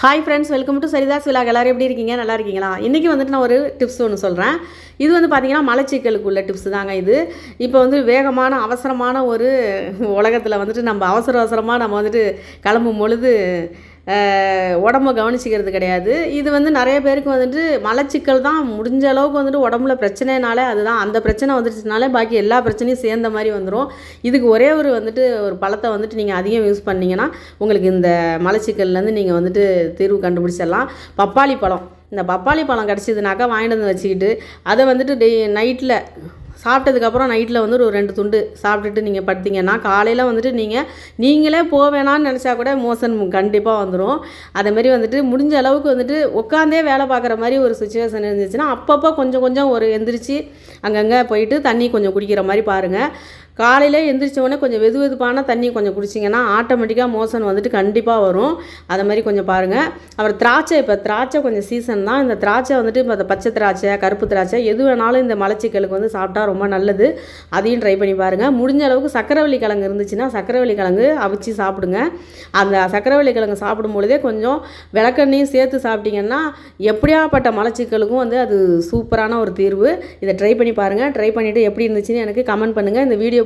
Hi friends welcome to Saritha's vlog எல்லாரும் எப்படி இருக்கீங்க? நல்லா இருக்கீங்களா? இன்றைக்கி வந்துட்டு நான் ஒரு டிப்ஸ் ஒன்று சொல்கிறேன் இது வந்து பார்த்திங்கன்னா மலச்சிக்கலுக்கு உள்ள டிப்ஸ் தாங்க இது. இப்போ வந்து வேகமான அவசரமான ஒரு உலகத்தில் வந்துட்டு நம்ம அவசர அவசரமாக நம்ம வந்துட்டு கிளம்பும் பொழுது உடம்ப கவனிச்சிக்கிறது கிடையாது. இது வந்து நிறைய பேருக்கு வந்துட்டு மலச்சிக்கல் தான் முடிஞ்ச அளவுக்கு வந்துட்டு உடம்புல பிரச்சனைனாலே அதுதான். அந்த பிரச்சனை வந்துடுச்சுனாலே பாக்கி எல்லா பிரச்சனையும் சேர்ந்த மாதிரி வந்துடும் இதுக்கு ஒரே ஒரு வந்துட்டு ஒரு பழத்தை வந்துட்டு நீங்கள் அதிகம் யூஸ் பண்ணீங்கன்னா உங்களுக்கு இந்த மலச்சிக்கல்லேருந்து நீங்கள் வந்துட்டு தீர்வு கண்டுபிடிச்சிடலாம். பப்பாளி பழம். இந்த பப்பாளி பழம் கிடச்சிதுனாக்கா வாங்கிட்டு வந்து வச்சுக்கிட்டு அதை வந்துட்டு டெய் நைட்டில் சாப்பிட்டதுக்கப்புறம் நைட்டில் வந்து ஒரு ரெண்டு துண்டு சாப்பிட்டுட்டு நீங்கள் படுத்தீங்கன்னா காலையில் வந்துட்டு நீங்கள் நீங்களே போவேணான்னு நினச்சா கூட மோசன் கண்டிப்பாக வந்துடும் அதேமாரி வந்துட்டு முடிஞ்ச அளவுக்கு வந்துட்டு உட்காந்தே வேலை பார்க்குற மாதிரி ஒரு சுச்சுவேஷன் இருந்துச்சுன்னா அப்பப்போ கொஞ்சம் கொஞ்சம் ஒரு எந்திரிச்சு அங்கங்கே போயிட்டு தண்ணி கொஞ்சம் குடிக்கிற மாதிரி பாருங்கள் காலையில் எந்திரிச்சவொடனே கொஞ்சம் வெது வெதுப்பான தண்ணி கொஞ்சம் குடிச்சிங்கன்னா ஆட்டோமேட்டிக்காக மோசன் வந்துட்டு கண்டிப்பாக வரும். அதை மாதிரி கொஞ்சம் பாருங்கள் அப்புறம் திராட்சை இப்போ திராட்சை கொஞ்சம் சீசன் தான். இந்த திராட்சை வந்துட்டு இப்போ அந்த பச்சை திராட்சை கருப்பு திராட்சை எது வேணாலும் இந்த மலச்சிக்கலுக்கு வந்து சாப்பிட்டா ரொம்ப நல்லது. அதையும் ட்ரை பண்ணி பாருங்கள் முடிஞ்ச அளவுக்கு சக்கரவள்ளி கிழங்கு இருந்துச்சுன்னா சக்கரவள்ளி கிழங்கு அவிச்சு சாப்பிடுங்க. அந்த சக்கரவள்ளி கிழங்கு சாப்பிடும் பொழுதே கொஞ்சம் விளக்கெண்ணையும் சேர்த்து சாப்பிட்டீங்கன்னா எப்படியாப்பட்ட மலச்சிக்கலுக்கும் வந்து அது சூப்பரான ஒரு தீர்வு. இதை ட்ரை பண்ணி பாருங்கள் ட்ரை பண்ணிவிட்டு எப்படி இருந்துச்சுன்னு எனக்கு கமெண்ட் பண்ணுங்கள் இந்த வீடியோ